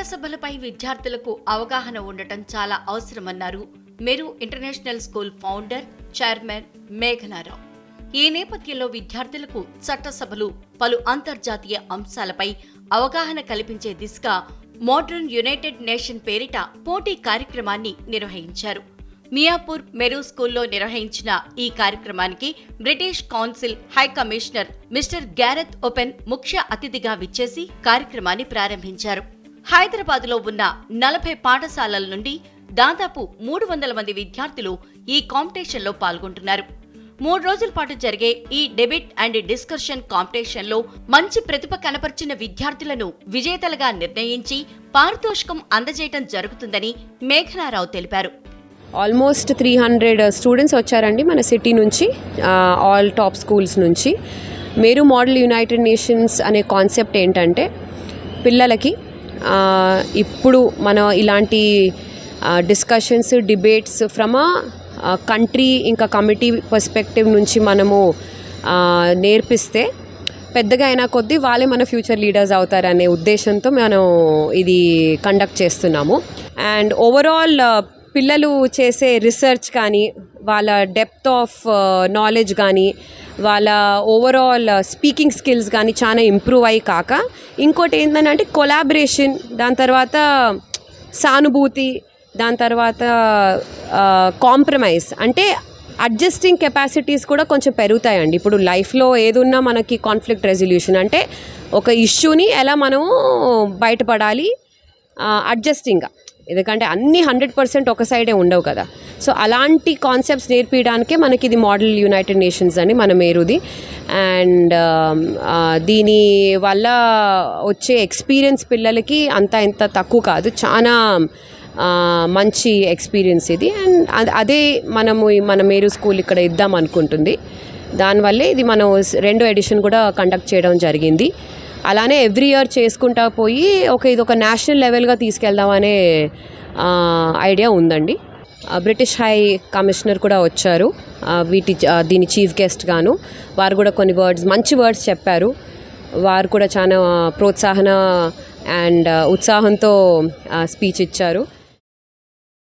విద్యార్థులకు అవగాహన ఉండటం చాలా అవసరమన్నారు. Meru international school founder chairman Meghana Rao. ఈ నేపథ్యంలో విద్యార్థులకు చట్టసభలు పలు అంతర్జాతీయ అంశాలపై అవగాహన కల్పించే దిశగా మోడర్న్ యునైటెడ్ నేషన్ పేరిట పోటీ కార్యక్రమాన్ని నిర్వహించారు. మియాపూర్ మెరు స్కూల్లో నిర్వహించిన ఈ కార్యక్రమానికి British Council high commissioner mister Gareth Owen ముఖ్య అతిథిగా విచ్చేసి కార్యక్రమాన్ని ప్రారంభించారు. హైదరాబాద్లో ఉన్న నలభై పాఠశాలల నుండి దాదాపు మూడు వందల మంది విద్యార్థులు ఈ కాంపిటీషన్లో పాల్గొంటున్నారు. మూడు రోజుల పాటు జరిగే ఈ డెబిట్ అండ్ డిస్కషన్ కాంపిటీషన్లో మంచి ప్రతిభ కనపరిచిన విద్యార్థులను విజేతలుగా నిర్ణయించి పారితోషికం అందజేయటం జరుగుతుందని మేఘనారావు తెలిపారు. ఆల్మోస్ట్ త్రీ హండ్రెడ్ స్టూడెంట్స్ వచ్చారండి మన సిటీ నుంచి ఆల్ టాప్ స్కూల్స్ నుంచి. మేరు మోడల్ యునైటెడ్ నేషన్స్ అనే కాన్సెప్ట్ ఏంటంటే పిల్లలకి ఇప్పుడు మన ఇలాంటి డిస్కషన్స్ డిబేట్స్ ఫ్రమ్ ఆ కంట్రీ ఇంకా కమిటీ పర్స్పెక్టివ్ నుంచి మనము నేర్పిస్తే పెద్దగా అయినా కొద్దీ వాళ్ళే మన ఫ్యూచర్ లీడర్స్ అవుతారనే ఉద్దేశంతో మనం ఇది కండక్ట్ చేస్తున్నాము. అండ్ ఓవరాల్ పిల్లలు చేసే రీసెర్చ్ కానీ వాళ్ళ డెప్త్ ఆఫ్ నాలెడ్జ్ కానీ వాళ్ళ ఓవరాల్ స్పీకింగ్ స్కిల్స్ కానీ చాలా ఇంప్రూవ్ అయ్యి కాక ఇంకోటి ఏంటంటే కొలాబరేషన్ దాని తర్వాత సానుభూతి దాని తర్వాత కాంప్రమైజ్ అంటే అడ్జస్టింగ్ కెపాసిటీస్ కూడా కొంచెం పెరుగుతాయండి. ఇప్పుడు లైఫ్లో ఏదున్నా మనకి కాన్ఫ్లిక్ట్ రెజల్యూషన్ అంటే ఒక ఇష్యూని ఎలా మనము బయటపడాలి అడ్జస్టింగ్గా ఎందుకంటే అన్ని హండ్రెడ్ పర్సెంట్ ఒక సైడే ఉండవు కదా. సో అలాంటి కాన్సెప్ట్స్ నేర్పించడానికే మనకి ఇది మోడల్ యునైటెడ్ నేషన్స్ అని మన మేరుది. అండ్ దీని వల్ల వచ్చే ఎక్స్పీరియన్స్ పిల్లలకి అంత ఇంత తక్కువ కాదు. చాలా మంచి ఎక్స్పీరియన్స్ ఇది. అండ్ అదే మనము మన మేరు స్కూల్ ఇక్కడ ఇద్దాం అనుకుంటుంది. దానివల్లే ఇది మనం రెండో ఎడిషన్ కూడా కండక్ట్ చేయడం జరిగింది. అలానే ఎవ్రీ ఇయర్ చేసుకుంటా పోయి ఒక ఇది ఒక నేషనల్ లెవెల్గా తీసుకెళ్దామనే ఐడియా ఉందండి. బ్రిటిష్ హై కమిషనర్ కూడా వచ్చారు. వీటి దీని చీఫ్ గెస్ట్ గాను. వారు కూడా కొన్ని వర్డ్స్ మంచి వర్డ్స్ చెప్పారు. వారు కూడా చాలా ప్రోత్సాహన అండ్ ఉత్సాహంతో స్పీచ్ ఇచ్చారు.